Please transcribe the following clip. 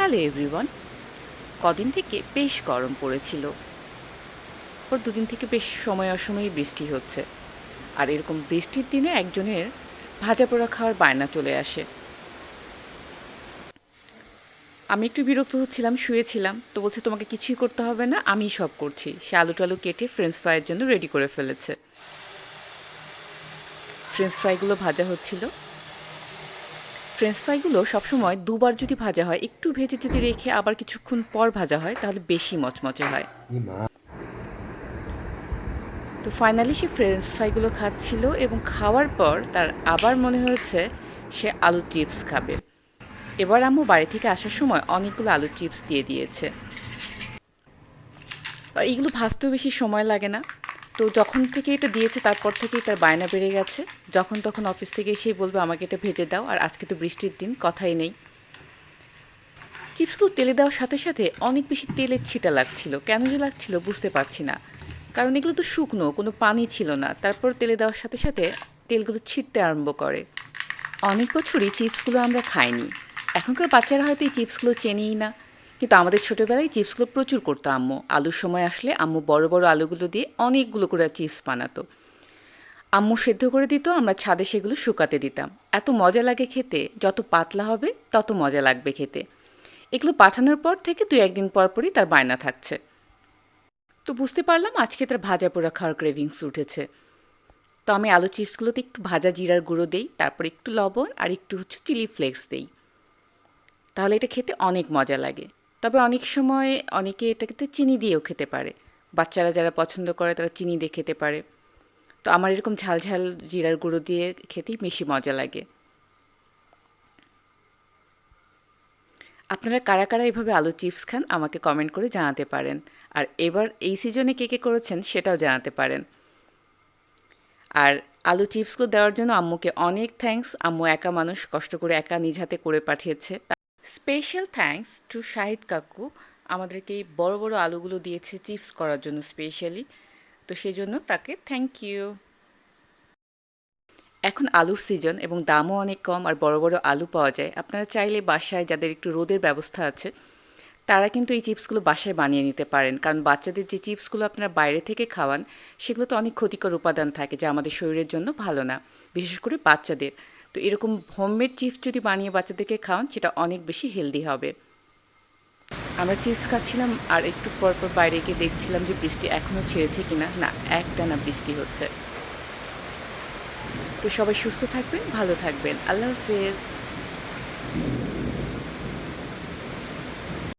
Hello everyone. কদিন থেকে বেশ গরম পড়েছিল। ওর দুদিন থেকে বেশ সময় অসময়ে বৃষ্টি হচ্ছে। আর এরকম বৃষ্টির দিনে একজনের ভাজা পোড়া খাওয়ার বায়না চলে আসে। আমি একটু বিরক্ত হচ্ছিলাম, শুয়েছিলাম। তো বলছে, তোমাকে কিছুই করতে হবে না আমি সব করছি। সে আলু টালু কেটে ফ্রেঞ্চ ফ্রাইয়ের জন্য রেডি করে ফেলেছে। ফ্রেঞ্চ ফ্রাইগুলো ভাজা হচ্ছিল। ফ্রেঞ্চ ফ্রাইগুলো সবসময় দুবার যদি ভাজা হয় একটু ভেজে যদি রেখে আবার কিছুক্ষণ পর ভাজা হয় তাহলে বেশি মচমচে হয়। তো ফাইনালি সে ফ্রেঞ্চ ফ্রাইগুলো খাচ্ছিল এবং খাওয়ার পর তার আবার মনে হয়েছে সে আলু চিপস খাবে। এবার আম্মু বাড়ি থেকে আসার সময় অনেকগুলো আলু চিপস দিয়ে দিয়েছে। এগুলো ভাজতেও বেশি সময় লাগে না। তো যখন থেকে এটা দিয়েছে, তারপর থেকেই তার বায়না বেড়ে গেছে। যখন তখন অফিস থেকে এসেই বলবে, আমাকে এটা ভেজে দাও, আর আজকে তো বৃষ্টির দিন, কথাই নেই। চিপসগুলো তেলে দেওয়ার সাথে সাথে অনেক বেশি তেলের ছিটা লাগছিল। কেন যে লাগছিল বুঝতে পারছি না। কারণ এগুলো তো শুকনো, কোনো পানি ছিল না। তারপর তেলে দেওয়ার সাথে সাথে তেলগুলো ছিটতে আরম্ভ করে। অনেক বছরই চিপসগুলো আমরা খাইনি। এখনকার বাচ্চারা হয়তো এই চিপসগুলো চেনেই না। কিন্তু আমাদের ছোটোবেলায় চিপসগুলো প্রচুর করতো আম্মু। আলুর সময় আসলে আম্মু বড় বড় আলুগুলো দিয়ে অনেকগুলো করে চিপস বানাতো। আম্মু সেদ্ধ করে দিত, আমরা ছাদে সেগুলো শুকাতে দিতাম। এত মজা লাগে খেতে, যত পাতলা হবে তত মজা লাগবে খেতে। এগুলো পাঠানোর পর থেকে দু একদিন পর পরই তার বায়না থাকছে। তো বুঝতে পারলাম আজকে তার ভাজা পোড়া খাওয়ার ক্রেভিংস উঠেছে। তো আমি আলু চিপসগুলোতে একটু ভাজা জিরার গুঁড়ো দেই, তারপর একটু লবণ আর একটু হচ্ছে চিলি ফ্লেক্স দেই। তাহলে এটা খেতে অনেক মজা লাগে। তবে অনেক সময় অনেকে এটাকে চিনি দিয়েও খেতে পারে। বাচ্চারা যারা পছন্দ করে তারা চিনি দিয়ে খেতে পারে। তো আমার এরকম ঝাল ঝাল জিরার গুঁড়ো দিয়ে খেতেই বেশি মজা লাগে। আপনারা কারা কারা এভাবে আলু চিপস খান আমাকে কমেন্ট করে জানাতে পারেন। আর এবার এই সিজনে কে কে করেছেন সেটাও জানাতে পারেন। আর আলু চিপসগুলো দেওয়ার জন্য আম্মুকে অনেক থ্যাঙ্কস। আম্মু একা মানুষ কষ্ট করে একা নিজ হাতে করে পাঠিয়েছে। স্পেশাল থ্যাঙ্কস টু শাহিদ কাকু আমাদেরকে এই বড় বড় আলুগুলো দিয়েছে চিপস করার জন্য স্পেশালি তো সেই জন্য তাকে থ্যাংক ইউ এখন আলুর সিজন এবং দামও অনেক কম আর বড় বড় আলু পাওয়া যায়। আপনারা চাইলে বাসায় যাদের একটু রোদের ব্যবস্থা আছে, তারা কিন্তু এই চিপসগুলো বাসায় বানিয়ে নিতে পারেন। কারণ বাচ্চাদের যে চিপসগুলো আপনারা বাইরে থেকে খাওয়ান সেগুলো তো অনেক ক্ষতিকর উপাদান থাকে, যা আমাদের শরীরের জন্য ভালো না, বিশেষ করে বাচ্চাদের। তো এরকম হোমমেড চিপস যদি বানিয়ে বাচ্চাদেরকে খাওয়ান, সেটা অনেক বেশি হেলদি হবে। আমরা চিপস খাচ্ছিলাম আর একটু পর পর বাইরে গিয়ে দেখছিলাম যে বৃষ্টি এখনও ছেড়েছে কিনা। না একটা না বৃষ্টি হচ্ছে। তো সবাই সুস্থ থাকবেন, ভালো থাকবেন। আল্লাহ হাফেজ।